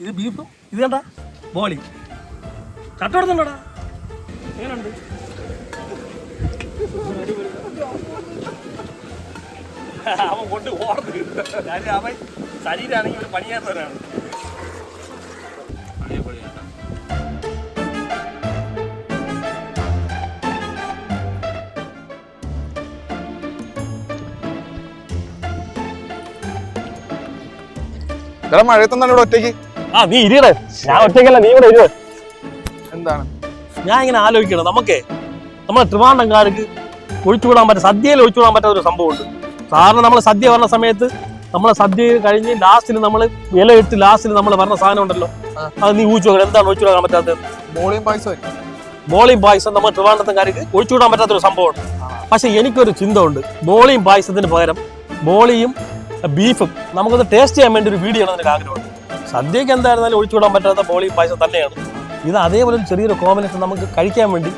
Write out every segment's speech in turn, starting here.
ഇത് ബീഫും ഇത് കണ്ടാ? ബോളി കട്ടോടുന്നുണ്ടോടാ എങ്ങനെയുണ്ട്? അവൻ കൊണ്ട് ഓർന്ന് കാര്യം അവൻ ശരീരമാണെങ്കിൽ ഒരു പണിയാത്തവരാണ് ഇവിടെ മഴയത്തൊന്നാണ് ഇവിടെ ഒറ്റയ്ക്ക്? ആ നീ ഇരിയടേ. ഞാൻ ഒറ്റയ്ക്കല്ല നീ ഇവിടെ ഇരുവ എന്താണ്? ഞാൻ ഇങ്ങനെ ആലോചിക്കണം. നമുക്കേ നമ്മളെ ട്രിവാണ്ടംകാർക്ക് ഒഴിച്ചുകൂടാൻ പറ്റും സദ്യയിൽ ഒഴിച്ചുകൂടാൻ പറ്റാത്ത ഒരു സംഭവമുണ്ട്. സാറിന് നമ്മൾ സദ്യ പറഞ്ഞ സമയത്ത് നമ്മളെ സദ്യ കഴിഞ്ഞ് ലാസ്റ്റിൽ നമ്മൾ ഇല ഇട്ട് ലാസ്റ്റിൽ നമ്മൾ പറഞ്ഞ സാധനം ഉണ്ടല്ലോ. അത് നീ ഊച്ചു നോക്കണം. എന്താണ് ഒഴിച്ചുകൂടാൻ പറ്റാത്തത്? ബോളിയും പായസം ബോളിയും പായസം നമ്മൾ ട്രിവാണ്ടത്തക്കാർക്ക് ഒഴിച്ചുകൂടാൻ പറ്റാത്ത ഒരു സംഭവമുണ്ട്. പക്ഷെ എനിക്കൊരു ചിന്ത ഉണ്ട് ബോളിയും പായസത്തിന് പകരം ബോളിയും ബീഫും നമുക്കൊന്ന് ടേസ്റ്റ് ചെയ്യാൻ വേണ്ടി ഒരു വീഡിയോ ആണ് എനിക്ക് ആഗ്രഹമുണ്ട്. സദ്യക്ക് എന്തായിരുന്നാലും ഒഴിച്ചുവിടാൻ പറ്റാത്ത ബോളി പായസം തന്നെയാണ്. ഇത് അതേപോലെ ഒരു ചെറിയൊരു കോമ്പിനേഷൻ നമുക്ക് കഴിക്കാൻ വേണ്ടി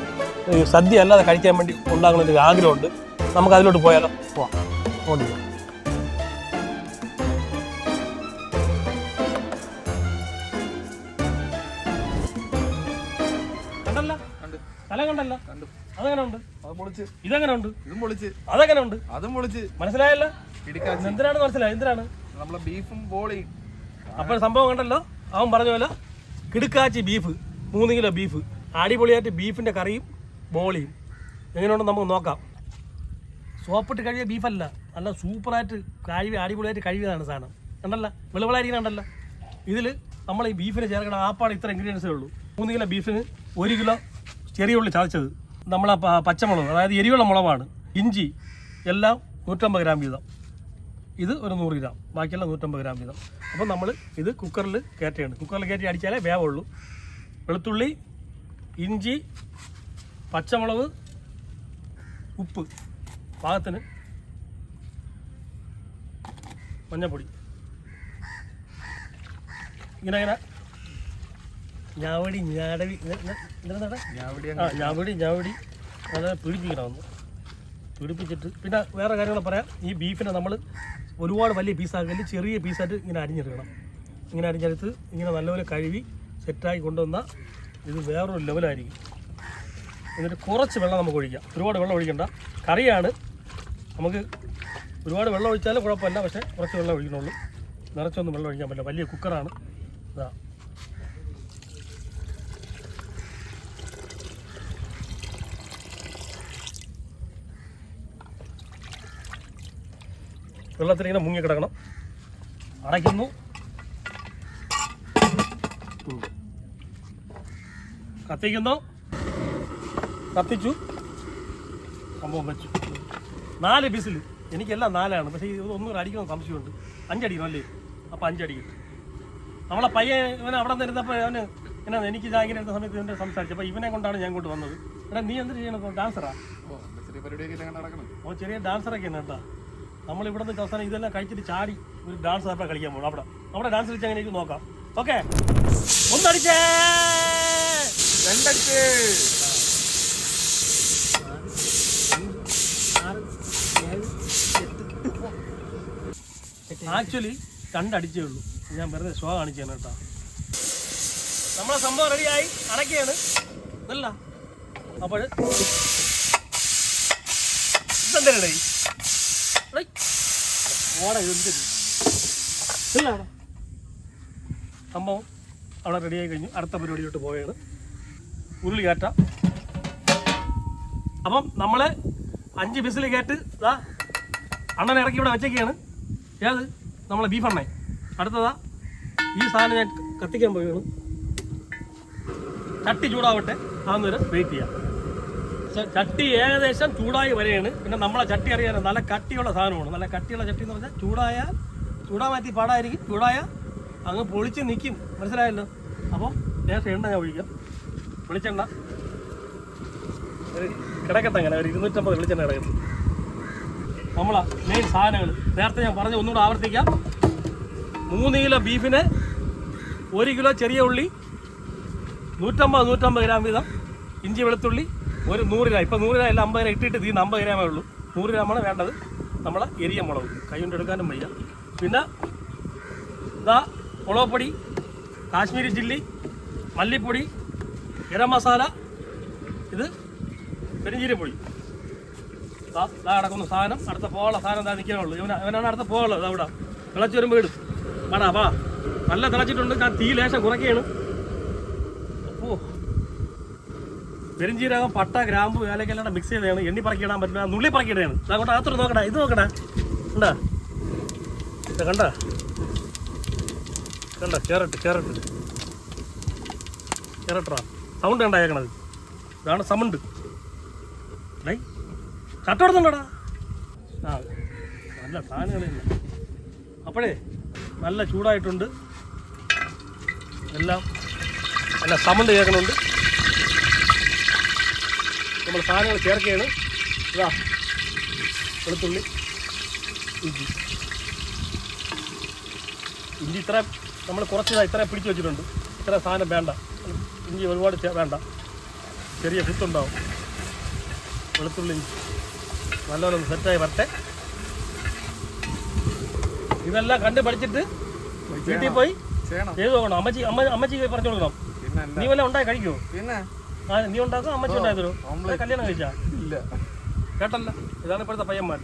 സദ്യ അല്ലാതെ കഴിക്കാൻ വേണ്ടി ഉണ്ടാകുന്ന ഒരു ആഗ്രഹമുണ്ട്. നമുക്ക് അതിലോട്ട് പോയാലോ? പോവാം. ഓടി മനസ്സിലായല്ലോ? എന്തിനാണ് മനസ്സിലായി? എന്തിനാണ്? നമ്മളെ ബീഫും ബോളിയും അപ്പോൾ സംഭവം കണ്ടല്ലോ? അവൻ പറഞ്ഞ പോലെ കിടുക്കാച്ചി ബീഫ് മൂന്ന് കിലോ ബീഫ് അടിപൊളിയായിട്ട് ബീഫിന്റെ കറിയും ബോളിയും. എങ്ങനെയുണ്ടെന്ന് നമുക്ക് നോക്കാം. സോപ്പിട്ട് കഴിയ ബീഫല്ല നല്ല സൂപ്പറായിട്ട് കഴിവ് അടിപൊളിയായിട്ട് കഴിവിയതാണ് സാധനം. കണ്ടല്ല? വെളുവിളായിരിക്കണുണ്ടല്ലോ ഇതിൽ നമ്മൾ ഈ ബീഫിന് ചേർക്കണ ആപ്പാട് ഇത്ര ഇൻഗ്രീഡിയൻസേ ഉള്ളൂ. മൂന്ന് കിലോ ബീഫിന് ഒരു കിലോ ചെറിയ ഉള്ളി ചതച്ചത്. നമ്മളെ പച്ചമുളക് അതായത് എരിവുള്ള മുളകാണ്. ഇഞ്ചി എല്ലാം നൂറ്റമ്പത് ഗ്രാം വീതം. ഇത് ഒരു നൂറ് ഗ്രാം ബാക്കിയെല്ലാം നൂറ്റമ്പത് ഗ്രാം വീതം. അപ്പം നമ്മൾ ഇത് കുക്കറിൽ കയറ്റുകയാണ്. കുക്കറിൽ കയറ്റി അടിച്ചാലേ വേവുള്ളൂ. വെളുത്തുള്ളി ഇഞ്ചി പച്ചമുളക് ഉപ്പ് പാകത്തിന് മഞ്ഞപ്പൊടി ഇങ്ങനെ ഇങ്ങനെ. ഞാവടി ഞാടവി ഞാവടി ഞാവടി അത് പിടിപ്പിക്കണം ഒന്ന്. പിടിപ്പിച്ചിട്ട് പിന്നെ വേറെ കാര്യങ്ങൾ പറയാം. ഈ ബീഫിനെ നമ്മൾ ഒരുപാട് വലിയ പീസാക്കൽ ചെറിയ പീസായിട്ട് ഇങ്ങനെ അരിഞ്ഞെടുക്കണം. ഇങ്ങനെ അരിഞ്ഞെടുത്ത് ഇങ്ങനെ നല്ലപോലെ കഴുകി സെറ്റാക്കി കൊണ്ടുവന്ന ഇത് വേറൊരു ലെവലായിരിക്കും എന്നിട്ട് കുറച്ച് വെള്ളം നമുക്ക് ഒഴിക്കാം. ഒരുപാട് വെള്ളം ഒഴിക്കണ്ട. കറിയാണ്. നമുക്ക് ഒരുപാട് വെള്ളം ഒഴിച്ചാലും കുഴപ്പമില്ല. പക്ഷേ കുറച്ച് വെള്ളം ഒഴിക്കണുള്ളൂ. നിറച്ചൊന്നും വെള്ളം ഒഴിക്കാൻ പറ്റില്ല. വലിയ കുക്കറാണ് ഇതാ. വെള്ളത്തിൽ ഇങ്ങനെ മുങ്ങി കിടക്കണം. അടയ്ക്കുന്നു. കത്തിക്കുന്നു. കത്തിച്ചു. സംഭവം വെച്ചു. നാല് ബിസിൽ എനിക്കെല്ലാം നാലാണ്. പക്ഷേ ഇത് ഒന്നും കൂടെ അടിക്കണം സംശയമുണ്ട്. അഞ്ചടിക്കണം അല്ലേ? അപ്പോൾ അഞ്ചടിക്കും. നമ്മളെ പയ്യൻ ഇവനെ അവിടെ നിന്ന് ഇരുന്നപ്പോൾ അവന് എന്നാ എനിക്ക് ജാഗിരി എടുത്ത സമയത്ത് ഇവന്റെ സംസാരിച്ചു അപ്പോൾ ഇവനെ കൊണ്ടാണ് ഞാൻ കൊണ്ട് വന്നത്. എടാ നീ എന്ത് ചെയ്യണം ഡാൻസറാ? ഓ ചെറിയ ഡാൻസറൊക്കെ ആണ് കേട്ടോ നമ്മൾ ഇവിടെ നിന്ന് അവസാനം ഇതെല്ലാം കഴിച്ചിട്ട് ചാടി ഒരു ഡാൻസ് അവിടെ കളിക്കാൻ പോകും അവിടെ. അവിടെ ഡാൻസ് കളിച്ച് അങ്ങനെ നോക്കാം. ഓക്കെ ഒന്നടിച്ചേ. രണ്ടടിച്ച്. ആക്ച്വലി രണ്ടടിച്ചേ ഉള്ളൂ. ഞാൻ വെറുതെ ഷോ കാണിച്ചാണ് കേട്ടോ. നമ്മളെ സംഭവം റെഡിയായി അടയ്ക്കുകയാണ്. നല്ല അപ്പോൾ ഇതെന്തേ സംഭവം അവിടെ റെഡിയായി കഴിഞ്ഞു. അടുത്ത പരിപാടിയിലോട്ട് പോവുകയാണ്. ഉരുളി കയറ്റ അപ്പം നമ്മൾ അഞ്ച് ബിസിൽ കയറ്റ് അണ്ണനെ ഇറക്കി ഇവിടെ വെച്ചേക്കാണ്. ഏത്? നമ്മളെ ബീഫ് അണ്ണൻ. അടുത്തതാ ഈ സാധനം ഞാൻ കത്തിക്കാൻ പോവുകയാണ്. ചട്ടി ചൂടാവട്ടെ. അതൊന്നൊരു വെയിറ്റ് ചെയ്യാം. ചട്ടി ഏകദേശം ചൂടായി വരെയാണ്. പിന്നെ നമ്മളെ ചട്ടി അറിയാൻ നല്ല കട്ടിയുള്ള സാധനമാണ്. നല്ല കട്ടിയുള്ള ചട്ടി എന്ന് പറഞ്ഞാൽ ചൂടായാൽ ചൂടാൻ മാറ്റി പാടായിരിക്കും. ചൂടായാൽ അങ്ങ് പൊളിച്ച് നിൽക്കും മനസ്സിലായല്ലോ? അപ്പോൾ ലേശം എണ്ണ ഞാൻ ഒഴിക്കാം. വെളിച്ചെണ്ണ. കിടക്കത്തങ്ങനെ ഒരു ഇരുന്നൂറ്റമ്പത് വെളിച്ചെണ്ണ കിടക്കുന്നു നമ്മളാ മെയിൻ സാധനങ്ങൾ. നേരത്തെ ഞാൻ പറഞ്ഞ ഒന്നുകൂടെ ആവർത്തിക്കാം. മൂന്ന് കിലോ ബീഫിന് ഒരു കിലോ ചെറിയ ഉള്ളി നൂറ്റമ്പത് നൂറ്റമ്പത് ഗ്രാം വീതം ഇഞ്ചി വെളുത്തുള്ളി ഒരു നൂറ് ഗ്രാം ഇപ്പം നൂറ് ഗ്രാം എല്ലാം അമ്പത് ഗ്രാം ഇട്ടിട്ട് തീർന്ന് അമ്പത് ഗ്രാമേ ഉള്ളൂ. നൂറ് ഗ്രാമാണ് വേണ്ടത്. നമ്മളെ എരിയ മുളക് കൈ കൊണ്ട് എടുക്കാനും വയ്യ. പിന്നെ ഇതാ മുളകപ്പൊടി കാശ്മീരി ചില്ലി മല്ലിപ്പൊടി ഗരം മസാല ഇത് പെരിഞ്ചീരപ്പൊടി. ഇതാ ദാ കിടക്കുന്ന സാധനം അടുത്ത പോകാനുള്ള സാധനം എന്താ നിൽക്കാനുള്ളൂ ഇവന ഇവനാണ് അടുത്ത പോകാനുള്ളത് അവിടെ തിളച്ച് വരുമ്പോൾ ഇടും. വേണാ? വാ. നല്ല തിളച്ചിട്ടുണ്ട്. ഞാൻ തീ ലേശം കുറയ്ക്കുകയാണ് ഓ പെരിഞ്ചീരകം പട്ട ഗ്രാമ്പു ഏലക്കെല്ലാം മിക്സ് ചെയ്താണ് എണ്ണി പറക്കിയിടാൻ പറ്റില്ല. നുള്ളി പറക്കിയിടാണ് അങ്ങോട്ട് അകത്തോട്ട് നോക്കടാ. ഇത് നോക്കടാ. കണ്ടാ? കണ്ട? കണ്ട? കേരട്ട് കേരട്ട് കേരട്ടാ സൗണ്ട് കണ്ടായേക്കണത് ഇതാണ് സമുണ്ട് ഡേ കട്ടോടുന്നുണ്ടോടാ ആ നല്ല സാധനങ്ങളില്ല അപ്പോഴേ നല്ല ചൂടായിട്ടുണ്ട്. എല്ലാം നല്ല സമുണ്ട് കേൾക്കണുണ്ട്. നമ്മൾ സാധനങ്ങൾ ചേർക്കുകയാണ് ഇതാ വെളുത്തുള്ളി ഇഞ്ചി. ഇഞ്ചി ഇത്ര നമ്മൾ കുറച്ച് ഇതാ ഇത്ര പിടിച്ചു വെച്ചിട്ടുണ്ട്. ഇത്ര സാധനം വേണ്ട. ഇഞ്ചി ഒരുപാട് വേണ്ട. ചെറിയ കുത്തുണ്ടാവും വെളുത്തുള്ളി ഇഞ്ചി നല്ലോണം ഒന്ന് സെറ്റായി വരട്ടെ. ഇതെല്ലാം കണ്ട് പഠിച്ചിട്ട് വീട്ടിൽ പോയി ചെയ്തു നോക്കണം. അമ്മച്ചി അമ്മ അമ്മച്ചി പറഞ്ഞു കൊടുക്കണം. നീ വല്ല ഉണ്ടായി കഴിക്കുമോ പിന്നെ? ആ നീ ഉണ്ടാക്കും അമ്മച്ചി ഉണ്ടായി കല്യാണം കഴിച്ചാ? ഇല്ല. കേട്ടല്ല. ഇതാണ് ഇപ്പോഴത്തെ പയ്യന്മാർ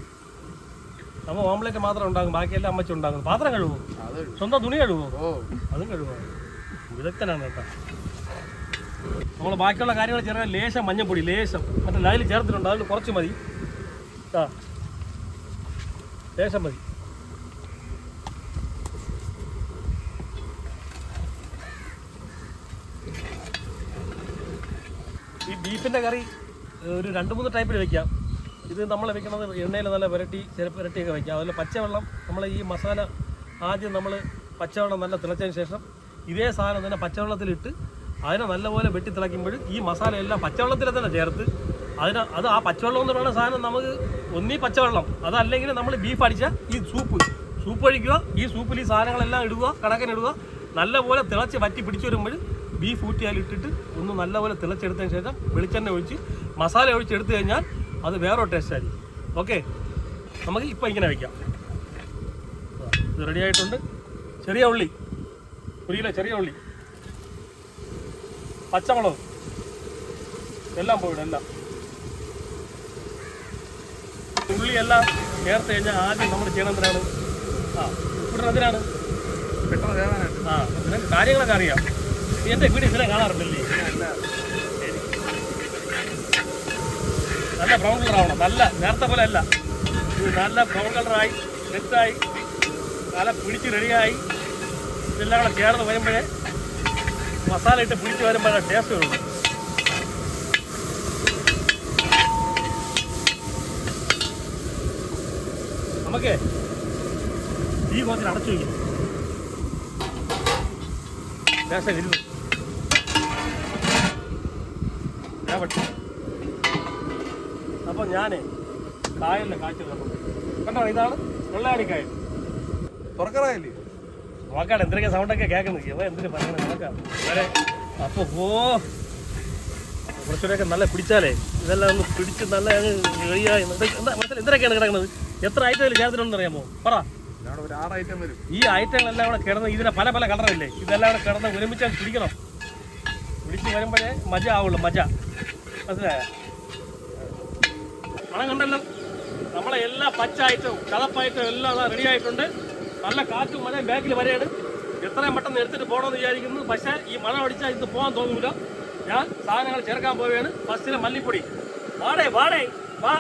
നമ്മൾ ഓംലെറ്റ് മാത്രം ഉണ്ടാകും ബാക്കിയെല്ലാം അമ്മച്ചി ഉണ്ടാകും പാത്രം കഴുകുമോ സ്വന്തം തുണി കഴുകുമോ അതും കഴുകുമോ വിദഗ്ധനാണ് കേട്ടോ. നമ്മൾ ബാക്കിയുള്ള കാര്യങ്ങൾ ചേർന്ന ലേശം മഞ്ഞപ്പൊടി ലേശം. മറ്റേ ലൈൽ ചേർത്തിട്ടുണ്ട് അതിൽ കുറച്ച് മതി. ആ. ലേശം മതി ഈ ബീഫിന്റെ കറി ഒരു രണ്ട് മൂന്ന് ടൈപ്പിൽ വെക്കാം. ഇത് നമ്മൾ വെക്കുന്നത് എണ്ണയിൽ നല്ല പുരട്ടി ചെറുപ്പ് പുരട്ടിയൊക്കെ വെക്കാം. അതുപോലെ പച്ചവെള്ളം നമ്മൾ ഈ മസാല ആദ്യം നമ്മൾ പച്ചവെള്ളം നല്ല തിളച്ചതിന് ശേഷം ഇതേ സാധനം തന്നെ പച്ചവെള്ളത്തിലിട്ട് അതിനെ നല്ലപോലെ വെട്ടി തിളയ്ക്കുമ്പോൾ ഈ മസാല എല്ലാം പച്ചവെള്ളത്തിൽ തന്നെ ചേർത്ത് അതിന് അത് ആ പച്ചവെള്ളം എന്ന് പറയുന്ന സാധനം നമുക്ക് ഒന്നീ പച്ചവെള്ളം. അതല്ലെങ്കിൽ നമ്മൾ ബീഫ് അടിച്ച ഈ സൂപ്പ് സൂപ്പ് ഒഴിക്കുക ഈ സൂപ്പിൽ ഈ സാധനങ്ങളെല്ലാം ഇടുക കണക്കിനിടുക നല്ലപോലെ തിളച്ച് വറ്റി പിടിച്ചു വരുമ്പോൾ ബീഫ് ഊറ്റിയാലിട്ടിട്ട് ഒന്ന് നല്ലപോലെ തിളച്ചെടുത്തതിന് ശേഷം വെളിച്ചെണ്ണ ഒഴിച്ച് മസാല ഒഴിച്ച് എടുത്തു കഴിഞ്ഞാൽ അത് വേറൊരു ടേസ്റ്റായിരിക്കും ഓക്കെ നമുക്ക് ഇപ്പം ഇങ്ങനെ വയ്ക്കാം ഇത് റെഡി ആയിട്ടുണ്ട്. ചെറിയ ഉള്ളി. ഒരു കിലോ ചെറിയ ഉള്ളി. പച്ചമുളക്. എല്ലാം പോയിടും എല്ലാം. ഉള്ളി എല്ലാം ചേർത്ത് കഴിഞ്ഞാൽ ആദ്യം നമ്മൾ ചെയ്യണം എന്തിനാണ്? ആ വേവാനായിട്ട് ആ നിനക്ക് കാര്യങ്ങളൊക്കെ അറിയാം. എന്റെ വീട് ഇതിനെ കാണാറുണ്ടല്ലേ? നല്ല ബ്രൗൺ കളർ ആവണം. നല്ല നേരത്തെ പോലെ അല്ല. നല്ല ബ്രൗൺ കളറായി സെറ്റായി നല്ല പിടിച്ച് റെഡിയായി ഇതെല്ലാം കൂടെ ചേർന്ന് വരുമ്പോഴേ മസാല ഇട്ട് പിടിച്ച് വരുമ്പോഴേ ടേസ്റ്റ് വരുള്ളൂ നമുക്ക് ഈ കോച്ചിൽ അടച്ചു വയ്ക്കും. ലേശം ഇരുന്നു ഞാൻ അപ്പോൾ ഞാനേ കായലിലെ കാഴ്ച കണ്ടു. കണ്ടോ ഇതാണ് വെള്ളാടിക്കായൽ തുറക്കറായില്ലേ? നോക്കാണ് എന്തൊക്കെ സൗണ്ടൊക്കെ കേൾക്കുന്നത്? ഇവ എന്തിനു പറയണത് നോക്കാം. വരെ അപ്പോൾ ഓ കുറച്ചുകൂടെയൊക്കെ നല്ല പിടിച്ചാലേ ഇതെല്ലാം ഒന്ന് പിടിച്ച് നല്ല എന്തൊക്കെയാണ് കിടക്കുന്നത് എത്ര ഐറ്റം ചേർത്തിട്ടുണ്ടെന്ന് അറിയാമോ? പറ. ഈ ഐറ്റങ്ങളെല്ലാം കൂടെ കിടന്ന് ഇതിനെ പല പല കളറല്ലേ ഇതെല്ലാം കൂടെ കിടന്ന് ഒരുമിച്ച് പിടിക്കണം. പിടിച്ച് വരുമ്പോഴേ മജ ആവുള്ളൂ മജ. മനസ്സിലായ? മണം കണ്ടല്ലോ. നമ്മളെ എല്ലാ പച്ച ഐറ്റവും കതപ്പ എല്ലാം റെഡി ആയിട്ടുണ്ട്. നല്ല കാറ്റും മഴയും ബാക്കിൽ വരെയാണ്. എത്രയും പെട്ടെന്ന് എടുത്തിട്ട് പോകണമെന്ന് വിചാരിക്കുന്നു. പക്ഷേ ഈ മഴ അടിച്ചാൽ ഇത് പോകാൻ തോന്നില്ല ഞാൻ സാധനങ്ങൾ ചേർക്കാൻ പോവുകയാണ്. ഫസ്റ്റിലെ മല്ലിപ്പൊടി. വാടേ വാടേ. വാ.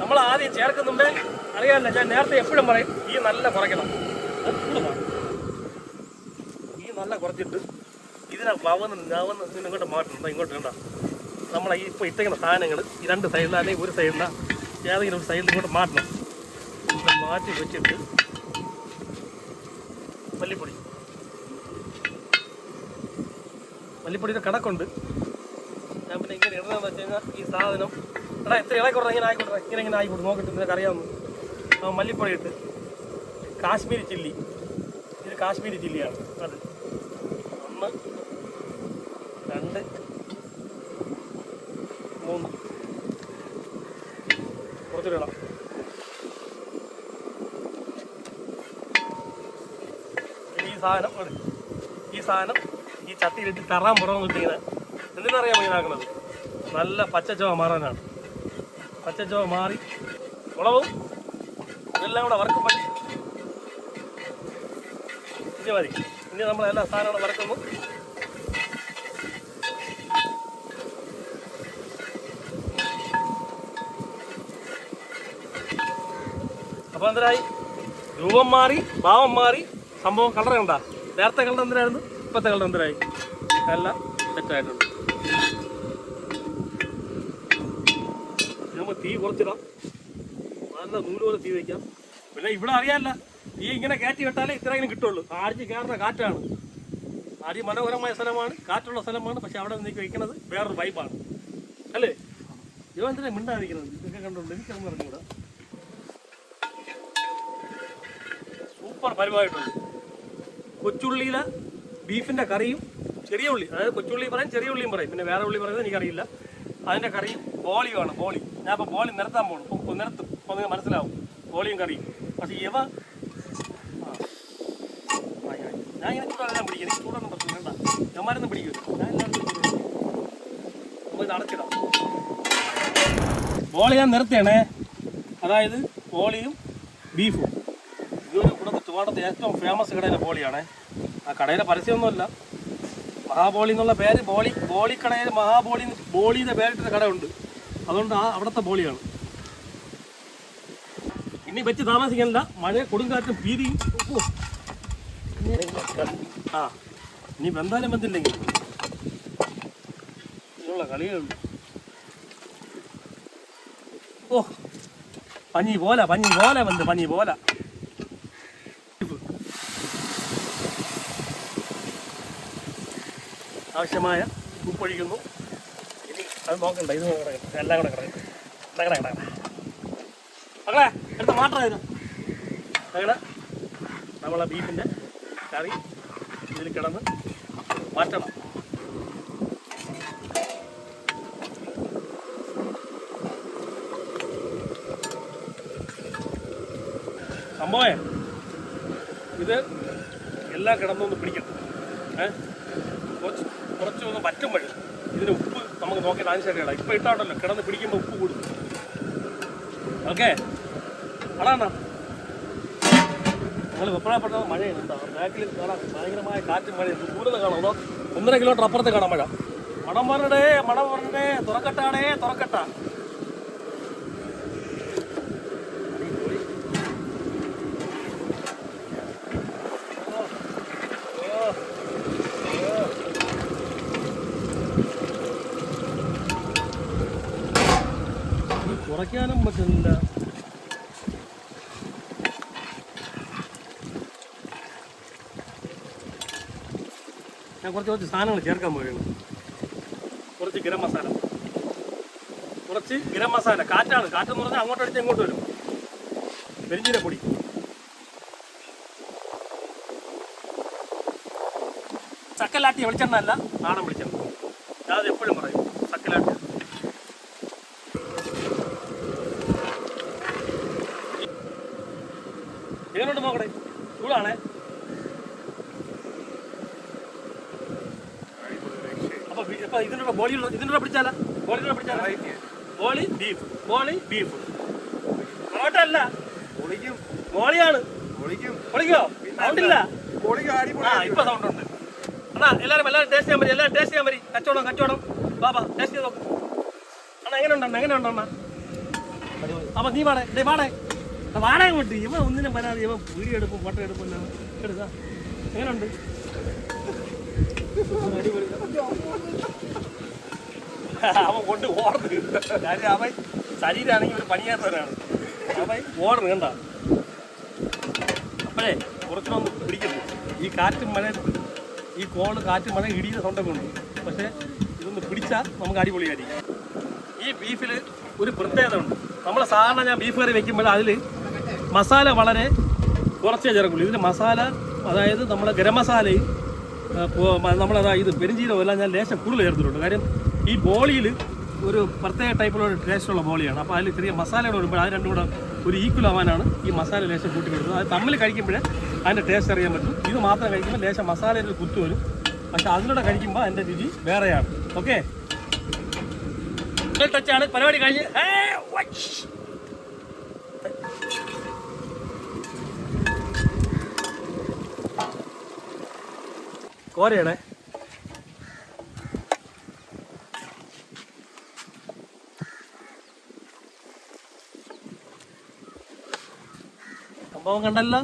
നമ്മൾ ആദ്യം ചേർക്കുന്നുണ്ട്. അറിയാമല്ല ഞാൻ നേരത്തെ എപ്പോഴും പറയും ഈ നല്ല കുറയ്ക്കണം. ഈ നല്ല കുറച്ചിട്ട് ഇതിനെ വവന്ന് നവന്ന് ഇങ്ങോട്ട് മാറ്റണം. ഇങ്ങോട്ട് വേണ്ട നമ്മളെ ഈ ഇപ്പോൾ ഇട്ടേക്കുന്ന സാധനങ്ങൾ ഈ രണ്ട് സൈഡിൽ അല്ലെങ്കിൽ ഒരു സൈഡിൽ ഏതെങ്കിലും ഒരു സൈഡിൽ ഇങ്ങോട്ട് മാറ്റണം. മാറ്റി വെച്ചിട്ട് മല്ലിപ്പൊടി. മല്ലിപ്പൊടിയുടെ കണക്കുണ്ട്. ഞാൻ പിന്നെ ഇങ്ങനെ ഇടണമെന്ന് വെച്ച് കഴിഞ്ഞാൽ ഈ സാധനം എടാ എത്ര ഇളക്കൊട്ടെ ഇങ്ങനെ ആയിക്കോട്ടെ ഇങ്ങനെ ഇങ്ങനെ ആയിക്കോട്ടെ നോക്കിട്ട് നിനക്ക് അറിയാവുന്നു ഇട്ട് കാശ്മീരി ചില്ലി. ഇത് കാശ്മീരി ചില്ലിയാണ്. അത്. ഒന്ന് രണ്ട് മൂന്ന്. കുറച്ചിടണം. ഈ സാധനം ഈ സാധനം ഈ ചട്ടിയിലിട്ട് കറാൻ പുറമെന്ന് ഇട്ടിങ്ങനെ എന്തിനറിയാം മീനാക്കുന്നത്? നല്ല പച്ചച്ചോവ മാറാനാണ്. പച്ചച്ചോവ മാറി. മുളവും ഇതെല്ലാം കൂടെ വറക്കും പറ്റി ഇനി മതി. ഇനി നമ്മൾ എല്ലാ സാധനങ്ങളും വറക്കുന്നു. അപ്പോൾ എന്തരായി? രൂപം മാറി ഭാവം മാറി സംഭവം കളർ കണ്ട. നേരത്തെ കളർ എന്തിനായിരുന്നു? ഇപ്പോഴത്തെ കളർ എന്തിനായി? എല്ലാം സെറ്റായിട്ടുണ്ട് നമുക്ക് തീ കുറച്ചിടാം. നല്ല നൂൽ പോലെ തീ വയ്ക്കാം പിന്നെ ഇവിടെ അറിയാമല്ല ഈ ഇങ്ങനെ കയറ്റി വിട്ടാലേ ഇത്രയെങ്കിലും കിട്ടുള്ളൂ. ആഴ്ച കയറുന്ന കാറ്റാണ്. ആദ്യം മനോഹരമായ സ്ഥലമാണ്. കാറ്റുള്ള സ്ഥലമാണ്. പക്ഷെ അവിടെ നിന്ന് വയ്ക്കുന്നത് വേറൊരു വൈബാണ് അല്ലേ? ഇവ എന്തിനാ മിണ്ടാതിരിക്കുന്നത്? ഇതൊക്കെ കണ്ടുകൊണ്ട് എനിക്കൊന്നും അറിഞ്ഞൂടാ. സൂപ്പർ പരിപാടിയിട്ടുണ്ട് കൊച്ചുള്ളിയിലെ ബീഫിന്റെ കറിയും ചെറിയ ഉള്ളി. അതായത് കൊച്ചുള്ളി പറയും ചെറിയ ഉള്ളിയും പറയും. പിന്നെ വേറെ ഉള്ളി പറയുന്നത് എനിക്കറിയില്ല. അതിന്റെ കറിയും ബോളിയുമാണ് ബോളി. ഞാൻ ഇപ്പോൾ ബോളി നിരത്താൻ പോകണം നിരത്തും. അപ്പോൾ നിങ്ങൾക്ക് മനസ്സിലാവും. വോളിയും കറിയും പക്ഷേ ഇവ. ഞാൻ ഇങ്ങനെ ചൂടെല്ലാം പിടിക്കും. എനിക്ക് ചൂടൊന്നും പ്രശ്നം വേണ്ട. ഞമ്മാരൊന്നും പിടിക്കും ഞാൻ എല്ലാവർക്കും അപ്പോൾ ഇത് അടച്ചിടാം. ബോളി ഞാൻ നിർത്തിയാണേ. അതായത് ബോളിയും ബീഫും. ഇതൊരു ഇവിടുത്തെ ചുവാടത്തെ ഏറ്റവും ഫേമസ് കടയിലെ ബോളിയാണ് ആ കടയിലെ പരസ്യമൊന്നുമല്ല. മഹാബോളി എന്നുള്ള പേര് ബോളി ബോളി കടയിൽ മഹാബോളി ബോളിയുടെ പേരിട്ടൊരു കടയുണ്ട്. അതുകൊണ്ട് ആ അവിടുത്തെ ബോളിയാണ് ഇനി വെച്ച് താമസിക്കണ്ട. മഴ കൊടുങ്കാറ്റും ഭീതിയും. ഓ. ആ. ഇനി ബന്ധാലും ബന്ധില്ലെങ്കിൽ ഇതിനുള്ള കളികളുണ്ട്. ഓ. പഞ്ഞി പോലെ പഞ്ഞി പോലെ വന്ന് പഞ്ഞി പോലെ. ആവശ്യമായ ഉപ്പൊഴിക്കുന്നു ഇനി അത് നോക്കണ്ട ഇത് കിടക്കണം എല്ലാം കൂടെ കിടക്കട്ടെ കിടക്കട കിടക്കണ. മക്കളെ എടുത്ത മാറ്റായിരുന്നു അങ്ങനെ നമ്മളെ ബീഫിന്റെ കറി ഇതിൽ കിടന്ന് മാറ്റണം. സംഭവേ ഇത് എല്ലാം കിടന്നൊന്ന് പിടിക്കണം. ഏ? കുറച്ച് കുറച്ചൊന്ന് ഒന്ന് പറ്റുമ്പോൾ ഇതിന് ഉപ്പ് നമുക്ക് നോക്കി ആവശ്യമൊക്കെ ഇടാം ഇപ്പം ഇട്ടാണ്ടല്ലോ കിടന്ന് പിടിക്കുമ്പോൾ ഉപ്പ് കൂടും. ഓക്കെ? അടാണ നമ്മൾ വെപ്പഴപ്പെടുന്ന മഴയാണ് എന്താ ബാക്കിൽ കാണാം. ഭയങ്കരമായ കാറ്റും മഴയും. ദൂരത്ത് കാണാം. ഒന്നര കിലോമീറ്റർ അപ്പുറത്ത് കാണാം മഴ. മണം പറഞ്ഞേ മണം പറഞ്ഞേ തുറക്കട്ടാടേ തുറക്കട്ട. കുറയ്ക്കാനും പറ്റുന്നില്ല. കുറച്ച് കുറച്ച് സാധനങ്ങൾ ചേർക്കാൻ പോവുകയാണ്. കുറച്ച് ഗരം മസാല. കുറച്ച് ഗരം മസാല. കാറ്റാണ്. കാറ്റെന്ന് പറഞ്ഞാൽ അങ്ങോട്ട് അടിച്ച് ഇങ്ങോട്ട് വരും. പെരിഞ്ചീര പൊടി ചക്കലാട്ടി വെളിച്ചെണ്ണ അല്ല നാടൻ വെളിച്ചെണ്ണ. ഞാനത് എപ്പോഴും പറയും. ചക്കലാട്ടി എങ്ങനെയുണ്ട് നോക്കണേ ചൂടാണേ അപ്പൊ വി- അപ്പൊ ഇതിനുള്ള ബോളിയുള്ള ഇതിന്റെ പിടിച്ചാല? ബോളിനുള്ള പിടിച്ചാല? ബോളി? ബീഫ് ബോളി? ബീഫ് പൊറോട്ടല്ല പൊളിക്കും. ബോളിയാണ്. പൊളിക്കും. പൊളിക്കോ? സൗണ്ടില്ല ആ ഇപ്പൊ സൗണ്ട് ഉണ്ട്. അണ്ണാ എല്ലാരും എല്ലാരും ടേസ്റ്റ് ചെയ്യാൻ പറ്റി. എല്ലാരും ടേസ്റ്റ് ചെയ്യാൻ പറ്റി. കച്ചവടം കച്ചവടം. ബാബാ ടേസ്റ്റ് ചെയ്ത്. നോക്ക് അണ്ണാ എങ്ങനെ ഉണ്ട് എങ്ങനെ ഉണ്ട് അണ്ണാ? അപ്പൊ നീ പാടേ ഡേ പാടേ ആ, വാടക കൊണ്ട് ഇവ ഒന്നിനും വരാതെ ഇവ വീഡിയോ എടുക്കും ഫോട്ടോ എടുക്കും എടുക്കാം എങ്ങനെയുണ്ട്? അടിപൊളി അവൻ കൊണ്ട് ഓടുന്നു കാര്യം അവൻ ശരീരമാണെങ്കിൽ ഒരു പണിയാത്തവനാണ്. അവൻ ഓടുന്നു കണ്ട. അപ്പോഴേ കുറച്ചൊന്ന് പിടിക്കുന്നു ഈ കാറ്റും മഴ ഈ കോൾ കാറ്റും മഴ ഇടിയുടെ സ്വന്തം കൊണ്ട് പക്ഷേ ഇതൊന്ന് പിടിച്ചാൽ നമുക്ക് അടിപൊളിയായിരിക്കും ഈ ബീഫിൽ ഒരു പ്രത്യേകത ഉണ്ട്. നമ്മൾ സാധാരണ ഞാൻ ബീഫ് കറി വെക്കുമ്പോൾ അതിൽ മസാല വളരെ കുറച്ചേ ചേർക്കുള്ളൂ. ഇതിന് മസാല അതായത് നമ്മളെ ഗരം മസാലയും നമ്മളതാ ഇത് പെരിഞ്ചീരവും എല്ലാം ഞാൻ ലേശം കൂടുതൽ ചേർത്തിട്ടുണ്ട്. കാര്യം ഈ ബോളിയിൽ ഒരു പ്രത്യേക ടൈപ്പിലുള്ള ഒരു ടേസ്റ്റുള്ള ബോളിയാണ്. അപ്പോൾ അതിൽ ചെറിയ മസാലകൾ വരുമ്പോൾ അത് രണ്ടും കൂടെ ഒരു ഈക്വൽ ആവാനാണ് ഈ മസാല ലേശം കൂട്ടി കൊടുക്കുന്നത് അത് തമ്മിൽ കഴിക്കുമ്പോഴേ അതിന്റെ ടേസ്റ്റ് അറിയാൻ പറ്റും. ഇത് മാത്രം കഴിക്കുമ്പോൾ ലേശം മസാലയിൽ കുത്തു വരും. പക്ഷെ അതിലൂടെ കഴിക്കുമ്പോൾ അതിന്റെ രുചി വേറെയാണ്. ഓക്കെ? ടച്ചാണ് പരിപാടി കഴിഞ്ഞ്. കോരയുടെ സംഭവം കണ്ടല്ലോ?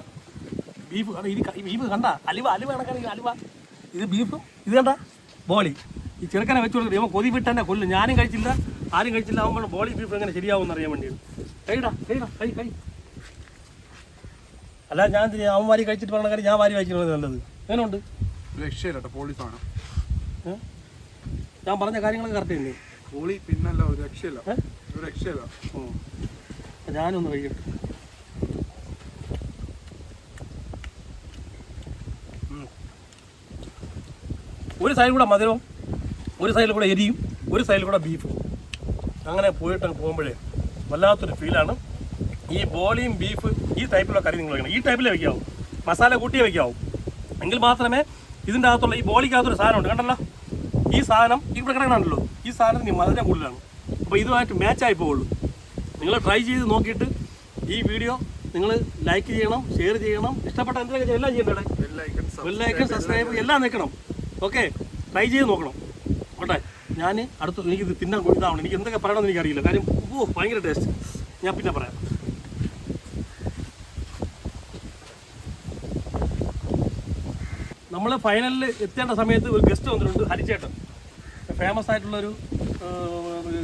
ബീഫ് കണ്ട? ഇത് ബീഫ് കണ്ട? അലുവ അലുവ കണക്കാണ് അലുവ. ഇത് ബീഫ്? ഇത് കണ്ട? ബോളി. ഈ ചെറുക്കനെ വെച്ച് കൊടുത്തിട്ട് ഇവ കൊതി വിട്ടെന്നെ കൊല്ലും. ഞാനും കഴിച്ചില്ല ആരും കഴിച്ചില്ല. അവൻ ബോളി ബീഫ് എങ്ങനെ ശരിയാവും അറിയാൻ വേണ്ടിയാണ് കൈടാ കൈടാ കൈ കൈ അല്ല ഞാൻ അവൻ വാരി കഴിച്ചിട്ട് പറഞ്ഞ കാര്യം ഞാൻ വാരി വായിക്കുന്നത് നല്ലത് അങ്ങനെയുണ്ട് രക്ഷയില്ല കേട്ടോ പോളി സാധനം. ഏ? ഞാൻ പറഞ്ഞ കാര്യങ്ങളൊക്കെ കറക്റ്റ് തന്നെ പോളി പിന്നല്ല ഒരു രക്ഷയില്ല. ഒരു രക്ഷയില്ല. ഓ. അപ്പൊ ഞാനൊന്ന് കഴിക്കട്ടെ. ഒരു സൈഡിൽ കൂടെ മധുരവും ഒരു സൈഡിൽ കൂടെ എരിയും ഒരു സൈഡിൽ കൂടെ ബീഫും അങ്ങനെ പോയിട്ട് പോകുമ്പോഴേ വല്ലാത്തൊരു ഫീലാണ് ഈ ബോളിയും ബീഫ് ഈ ടൈപ്പിലുള്ള കറി നിങ്ങൾ വയ്ക്കണം ഈ ടൈപ്പിലേ വയ്ക്കാവും മസാല കൂട്ടിയേ വയ്ക്കാവും എങ്കിൽ മാത്രമേ ഇതിന്റെ അകത്തുള്ള ഈ ബോളിക്കകത്തൊരു സാധനമുണ്ട് കണ്ടല്ലോ? ഈ സാധനം ഇവിടെ കിടക്കണമല്ലോ ഈ സാധനത്തിന് മധുരം കൂടുതലാണ്. അപ്പോൾ ഇതുമായിട്ട് മാച്ചായി പോവുള്ളൂ. നിങ്ങൾ ട്രൈ ചെയ്ത് നോക്കിയിട്ട് ഈ വീഡിയോ നിങ്ങൾ ലൈക്ക് ചെയ്യണം ഷെയർ ചെയ്യണം. ഇഷ്ടപ്പെട്ട എന്തെങ്കിലും എല്ലാം ചെയ്യണ്ടേ ബെല്ലൈക്കൺ സബ്സ്ക്രൈബ് എല്ലാം നിൽക്കണം. ഓക്കെ ട്രൈ ചെയ്ത് നോക്കണം. ഓട്ടെ ഞാൻ അടുത്ത എനിക്കിത് തിന്നാൻ ഇതാവണം. എനിക്ക് എന്തൊക്കെ പറയണമെന്ന് എനിക്കറിയില്ല. കാര്യം ഓ ഭയങ്കര ടേസ്റ്റ് ഞാൻ പിന്നെ പറയാം. നമ്മൾ ഫൈനലിൽ എത്തേണ്ട സമയത്ത് ഒരു ഗസ്റ്റ് വന്നിട്ടുണ്ട് ഹരിച്ചേട്ടൻ ഫേമസ് ആയിട്ടുള്ളൊരു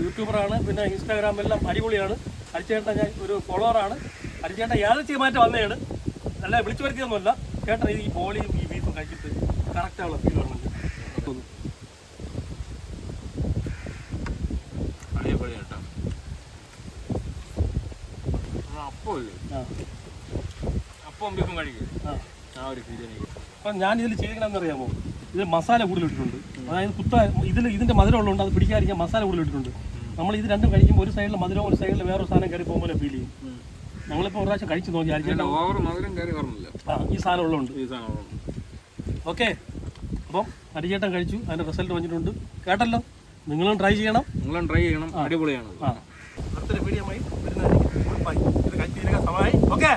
യൂട്യൂബറാണ് പിന്നെ ഇൻസ്റ്റാഗ്രാം എല്ലാം അടിപൊളിയാണ്. ഹരിച്ചേട്ടൻ ഞാൻ ഒരു ഫോളോവറാണ് ഹരിച്ചേട്ടൻ യാദൃച്ഛികമായിട്ട് വന്നതാണ് അല്ല വിളിച്ചു വരുത്തിയൊന്നുമല്ല. ചേട്ടൻ ഈ ബോളിയും ഈ ബീഫും കഴിച്ചിട്ട് കറക്റ്റായുള്ള ഫീൽ ആണ് തോന്നുന്നു അടിപൊളി കേട്ടോ അപ്പം അപ്പം ബീഫും കഴിക്കും. ആ. ഒരു ഫീൽ എനിക്ക് അപ്പം ഞാൻ ഇതിൽ ചെയ്യണമെന്ന് അറിയാമോ ഇതിൽ മസാല കൂടുതലിട്ടിട്ടുണ്ട്. അതായത് കുത്ത ഇതിൽ ഇതിന്റെ മധുരം ഉള്ളതുകൊണ്ട് അത് പിടിക്കാതിരിക്കാൻ മസാല കൂടുതലിട്ടിട്ടുണ്ട്. നമ്മൾ ഇത് രണ്ടും കഴിക്കുമ്പോൾ ഒരു സൈഡിൽ മധുരം ഒരു സൈഡിൽ വേറൊരു സാധനം കയറി പോകുമ്പോൾ ഫീൽ ചെയ്യും. ഞങ്ങളിപ്പോൾ ഒരു പ്രാവശ്യം കഴിച്ചു നോക്കി ഓവർ മധുരം കയറി പറഞ്ഞില്ല. ആ ഈ സാധനം ഉള്ളതുകൊണ്ട്. ഈ സാധനം ഓക്കെ അപ്പം ഹരിചേട്ടൻ കഴിച്ചു അതിന്റെ റിസൾട്ട് വന്നിട്ടുണ്ട്. കേട്ടല്ലോ? നിങ്ങളും ട്രൈ ചെയ്യണം. നിങ്ങളും ട്രൈ ചെയ്യണം. അടിപൊളിയാണ്. ആ. അടുത്തൊരു വീഡിയോ ആയി വരുന്നതായിരിക്കും. ബൈ が সবাই ওকে